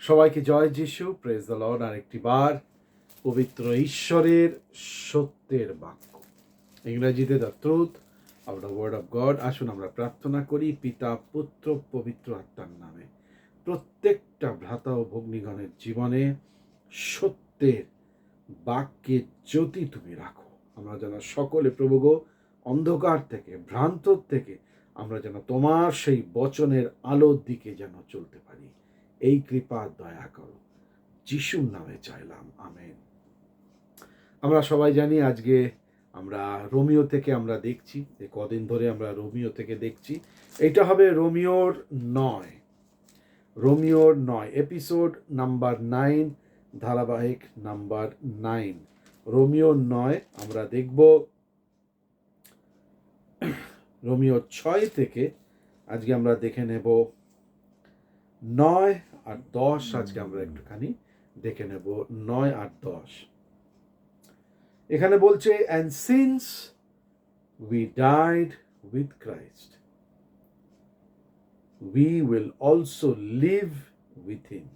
সবাইকে জয় যিশু praise the Lord আরেকটি বার, পবিত্র ঈশ্বরের সত্যের বাক্য। ইংরেজিতে the truth of the word of God আসুন আমরা প্রার্থনা করি, পিতা, পুত্র, পবিত্র আত্মার নামে। প্রত্যেকটা ভ্রাতা ও ভগ্নিগণের জীবনে সত্যের বাক্যের জ্যোতি তুমি রাখো। আমরা যেন সকলে প্রভুগ অন্ধকার থেকে, ভ্রান্ত থেকে আমরা যেন তোমার সেই বচনের আলোর দিকে যেন চলতে পারি। এই কৃপা দয়া করো। যিশুর নামে চাইলাম, আমেন। আমরা সবাই জানি আজকে আমরা রোমিও থেকে আমরা দেখছি, যে কদিন ধরে আমরা রোমিও থেকে দেখছি। এটা হবে রোমিওর নয় রোমিওর নয়, এপিসোড নাম্বার নাইন, ধারাবাহিক নাম্বার নাইন। রোমিওর নয়, আমরা দেখব। রোমিও ছয় থেকে আজকে আমরা দেখে নেব নয় আর দশ আজকে আমরা একটুখানি দেখে নেব। নয় আর দশ। এখানে বলছে and since we died with Christ we will also live with him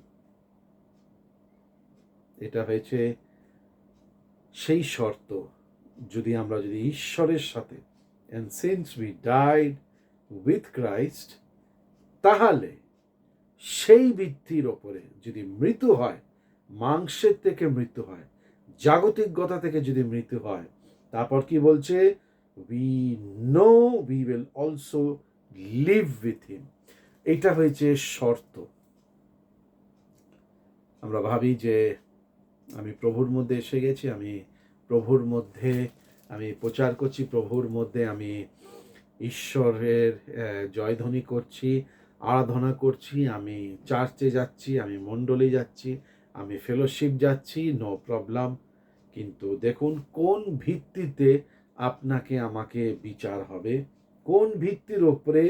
এটা হয়েছে সেই শর্ত, যদি আমরা যদি ঈশ্বরের সাথে and since we died with Christ তাহলে সেই ভিত্তির ওপরে যদি মৃত্যু হয়, মাংসের থেকে মৃত্যু হয় জাগতিকতা থেকে যদি মৃত্যু হয়, তারপর কি বলছে? We know we will also live with him এটা হয়েছে শর্ত। আমরা ভাবি যে আমি প্রভুর মধ্যে এসে গেছি, আমি প্রভুর মধ্যে, আমি প্রচার করছি, প্রভুর মধ্যে আমি ঈশ্বরের জয়ধ্বনি করছি আরাধনা করছি, আমি চার্চে যাচ্ছি, আমি মণ্ডলে যাচ্ছি, আমি ফেলোশিপ যাচ্ছি নো প্রবলেম কিন্তু দেখুন, কোন ভিত্তিতে আপনাকে আমাকে বিচার হবে? কোন ভিত্তির ওপরে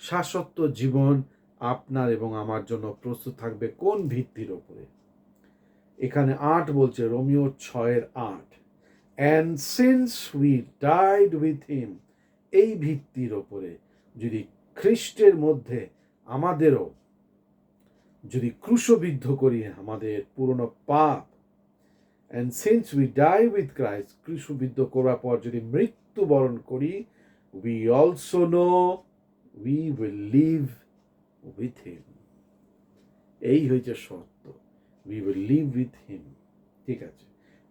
শাশ্বত জীবন আপনার এবং আমার জন্য প্রস্তুত থাকবে? কোন ভিত্তির ওপরে? এখানে আট বলছে, রোমিও ছয়ের আট। And since we died with him এই ভিত্তির ওপরে যদি খ্রিস্টের মধ্যে আমাদেরও যদি ক্রুশবিদ্ধ করি আমাদের পুরনো পাপ and since we die with Christ ক্রুশবিদ্ধ করার পর যদি মৃত্যুবরণ করি we also know we will live with him এই হয়েছে সত্য we will live with him ঠিক আছে?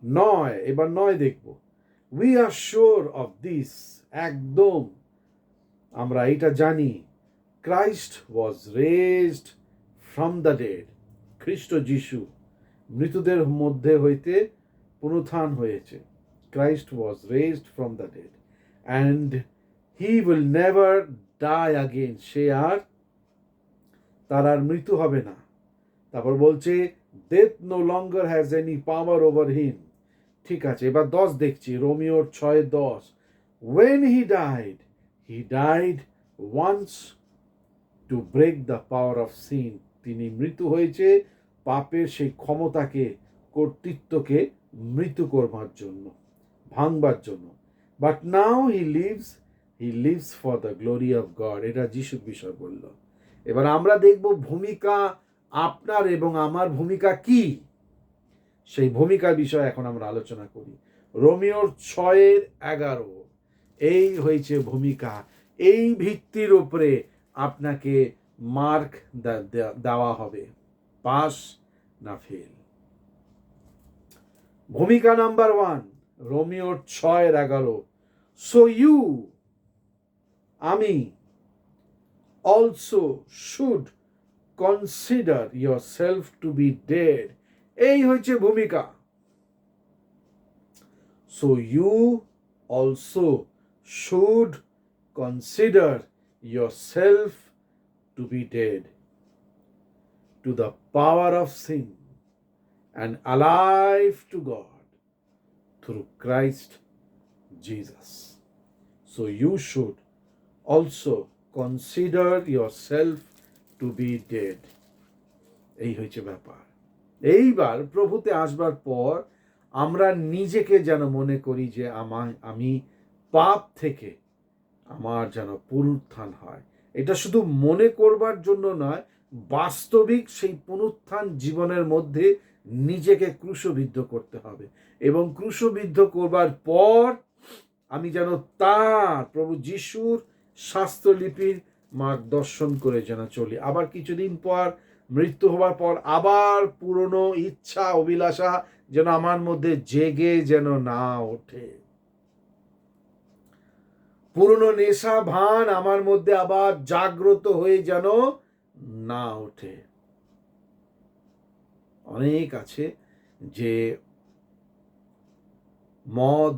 নয়, এবার নয় দেখব। We are sure of this একদম। আমরা এটা জানি। Christ was raised from the dead খ্রিস্ট যিশু মৃতদের মধ্যে হইতে পুনরুত্থান হয়েছে। Christ was raised from the dead and he will never die again সে আর, তার আর মৃত্যু হবে না। তারপর বলছে death no longer has any power over him ঠিক আছে, এবার দশ দেখছি, রোমিওর ছয় দশ। When he died he died once to break the power of sin তিনি মৃত্যু হয়েছে পাপের সেই ক্ষমতাকে, কর্তৃত্বকে মৃত্যু করবার জন্য, ভাঙবার জন্য। But now he lives he lives for the glory of God এটা যিশু বিষয় বলল। এবার আমরা দেখব ভূমিকা আপনার এবং আমার ভূমিকা কি? সেই ভূমিকার বিষয়ে এখন আমরা আলোচনা করি। রোমিওর ছয়ের এগারো, এই হয়েছে ভূমিকা, এই ভিত্তির উপরে আপনাকে মার্ক দেওয়া হবে। পাস না ফেল। ভূমিকা নাম্বার ওয়ান, রোমিওর ছয়ের এগারো। সো ইউ, আমি also should consider yourself to be dead. এই হচ্ছে ভূমিকা। So you also should consider self to be dead to the power of sin and alive to God through Christ Jesus. So you should also consider yourself to be dead. এই হয়েছে ব্যাপার এইবার প্রভুতে আসবার পর আমরা নিজেকে যেন মনে করি যে আমার আমি পাপ থেকে আমার যেন পুনরুত্থান হয়। এটা শুধু মনে করবার জন্য নয়, বাস্তবিক সেই পুনরুত্থান জীবনের মধ্যে নিজেকে ক্রুশবিদ্ধ করতে হবে এবং ক্রুশবিদ্ধ করবার পর আমি যেন তার, প্রভু যিশুর শাস্ত্রলিপির মার্গদর্শন করে যেন চলি। আবার কিছুদিন পর, মৃত্যু হবার পর আবার পুরনো ইচ্ছা, অভিলাষা যেন আমার মধ্যে জেগে যেন না ওঠে। পুরনো নেশা, ভান আমার মধ্যে আবার জাগ্রত হয়ে যেন না ওঠে। অনেক আছে যে মদ,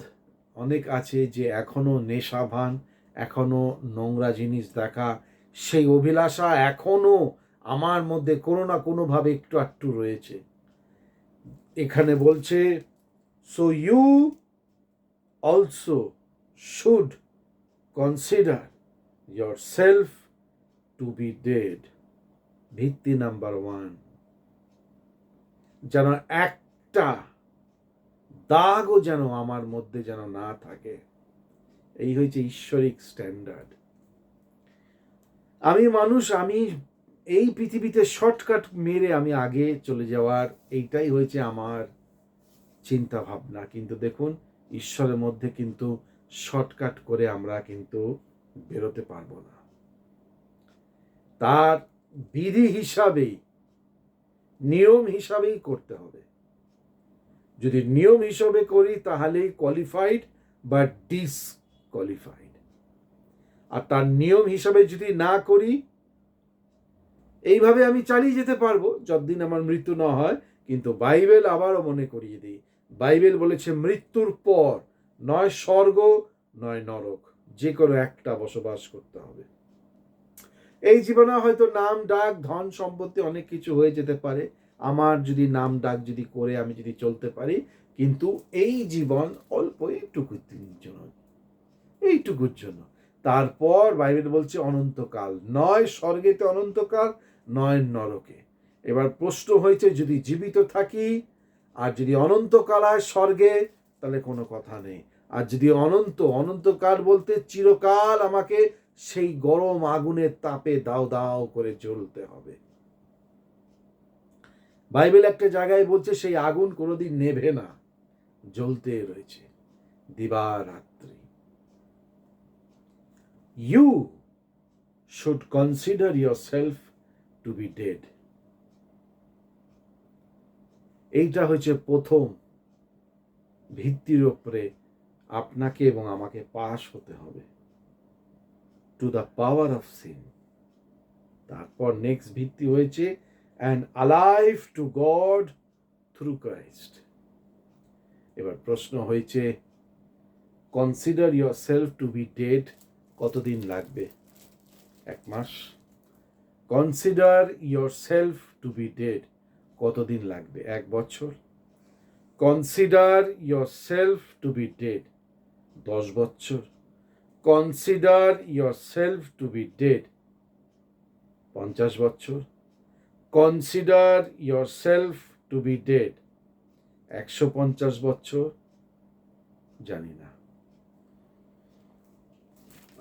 অনেক আছে যে এখনও নেশা, ভান, এখনও নোংরা জিনিস দেখা। সেই অভিলাষা এখনও আমার মধ্যে কোনো না কোনোভাবে একটু একটু রয়েছে। এখানে বলছে so you also should consider yourself to be dead ভিত্তি নাম্বার ওয়ান যেন একটা দাগও যেন আমার মধ্যে যেন না থাকে। এই হয়েছে ঈশ্বরিক স্ট্যান্ডার্ড আমি মানুষ, আমি এই পৃথিবীতে শর্টকাট মেরে আমি আগে চলে যাওয়ার, এইটাই হয়েছে আমার চিন্তা ভাবনা কিন্তু দেখুন, ঈশ্বরের মধ্যে কিন্তু শর্টকাট করে আমরা কিন্তু বেরোতে পারব না। তার বিধি হিসাবেই, নিয়ম হিসাবেই করতে হবে। যদি নিয়ম হিসাবে করি, তাহলেই কোয়ালিফাইড বা ডিসকোয়ালিফাইড আর তার নিয়ম হিসাবে যদি না করি, এইভাবে আমি চালিয়ে যেতে পারব, যতদিন আমার মৃত্যু না হয়। কিন্তু বাইবেল আবারও মনে করিয়ে দিই। বাইবেল বলেছে, মৃত্যুর পর নয় স্বর্গ, নয় নরক। যে কোনো একটা বসবাস করতে হবে। এই জীবনে হয়তো নাম, ডাক, ধন সম্পত্তি অনেক কিছু হয়ে যেতে পারে। আমার যদি নাম, ডাক যদি করে আমি যদি চলতে পারি, কিন্তু এই জীবন অল্প এইটুকুর জন্য। এইটুকুর জন্য। তারপর বাইবেল বলছে অনন্তকাল। নয় স্বর্গেতে অনন্তকাল, নয় নরকে। এবার প্রশ্ন হয়েছে, যদি জীবিত থাকি আর যদি অনন্তকাল হয় স্বর্গে, তাহলে কোনো কথা নেই। আর যদি অনন্ত, অনন্তকাল বলতে চিরকাল আমাকে সেই গরম আগুনের তাপে দাও দাও করে জ্বলতে হবে। বাইবেল একটা জায়গায় বলছে, সেই আগুন কোনোদিন নেভে না, জ্বলতে রয়েছে। দিবারাত্রি। You should consider yourself to be dead এইটা হচ্ছে প্রথম ভিত্তির ওপরে আপনাকে এবং আমাকে পাশ হতে হবে। To the power of sin তারপর নেক্সট ভিত্তি হয়েছে and alive to God through Christ এবার প্রশ্ন হয়েছে consider yourself to be dead কতদিন লাগবে? এক মাস। Consider yourself to be dead কতদিন লাগবে? এক বছর। Consider yourself to be dead দশ বছর। Consider yourself to be dead পঞ্চাশ বছর। Consider yourself to be dead একশো পঞ্চাশ বছর। জানি না।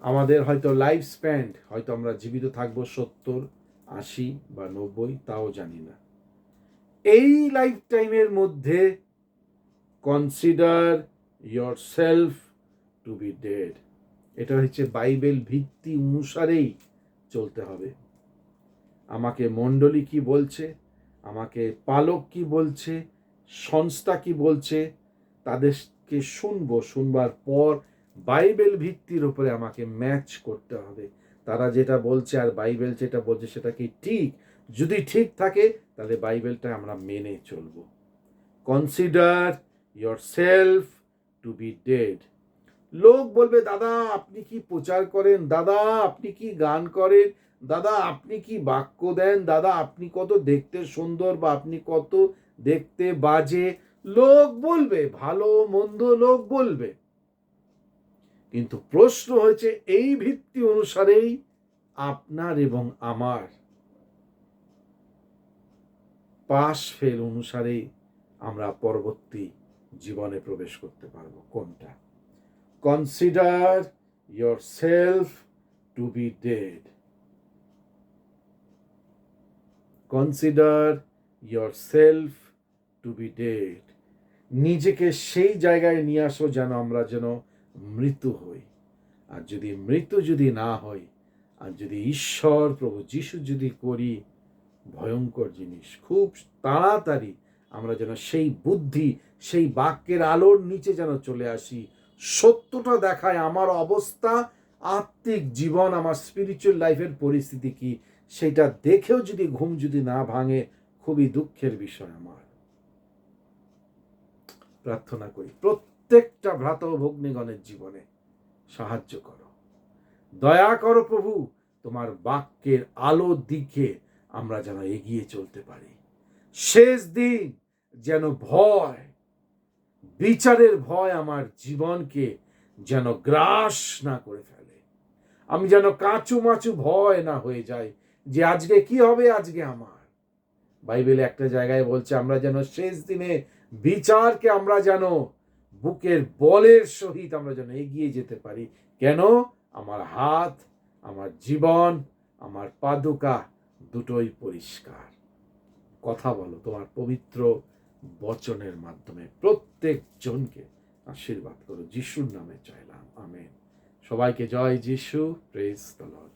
আমাদের হয়তো লাইফ স্প্যান্ড হয়তো আমরা জীবিত থাকব সত্তর, আশি বা নব্বই, তাও জানি না। এই লাইফ টাইমের মধ্যে consider yourself to be dead এটা হচ্ছে বাইবেল ভিত্তি অনুসারেই চলতে হবে। আমাকে মণ্ডলী কি বলছে? আমাকে পালক কি বলছে? সংস্থা কি বলছে? তাদেরকে শুনব। শুনবার পর বাইবেল ভিত্তির উপরে আমাকে ম্যাচ করতে হবে। তারা যেটা বলছে আর বাইবেল যেটা বলছে সেটা কি ঠিক? যদি ঠিক থাকে, তাহলে বাইবেলটা আমরা মেনে চলব। Consider yourself to be dead লোক বলবে, দাদা, আপনি কি প্রচার করেন? দাদা, আপনি কি গান করেন? দাদা, আপনি কি বাক্য দেন? দাদা, আপনি কত দেখতে সুন্দর বা আপনি কত দেখতে বাজে? লোক বলবে, ভালো মন্দ লোক বলবে। কিন্তু প্রশ্ন হয়েছে, এই ভিত্তি অনুসারেই আপনার এবং আমার পাশ ফেল অনুসারেই আমরা পরবর্তী জীবনে প্রবেশ করতে পারব। কোনটা? Self to be dead consider yourself to be dead নিজেকে সেই জায়গায় নিয়ে আসো যেন আমরা যেন মৃত্যু হই। আর যদি মৃত্যু যদি না হই আর যদি ঈশ্বর, প্রভু যিশু যদি করি, ভয়ঙ্কর জিনিস। খুব তাড়াতাড়ি আমরা যেন সেই বুদ্ধি, সেই বাক্যের আলোর নিচে যেন চলে আসি। সত্যটা দেখায় আমার অবস্থা, আত্মিক জীবন, আমার স্পিরিচুয়াল লাইফের পরিস্থিতি কি, সেটা দেখেও যদি ঘুম যদি না ভাঙে, খুবই দুঃখের বিষয় আমার। প্রার্থনা করি, প্রত্যেকটা ভ্রাত ভগ্নীগণের জীবনে সাহায্য করো। দয়া করো প্রভু, তোমার বাক্যের আলো দিকে আমরা যেন এগিয়ে চলতে পারি। শেষ দিন যেন ভয় বিচারের ভয় আমার জীবনকে যেন গ্রাস না করে ফেলে। আমি যেন কাঁচু মাচু ভয় না হয়ে যাই যে আজকে কি হবে, আজকে আমার। বাইবেলে একটা জায়গায় বলছে, আমরা যেন শেষ দিনে বিচারকে আমরা যেন বুকের বলের সহিত আমরা যেন এগিয়ে যেতে পারি। কেন? আমার হাত, আমার জীবন, আমার পাদুকা দুটোই পরিষ্কার। কথা বলো তোমার পবিত্র বচনের মাধ্যমে। প্রত্যেকজনকে আশীর্বাদ করো যিশুর নামে চাইলাম আমেন। সবাইকে জয় যিশু প্রেস দ্য লর্ড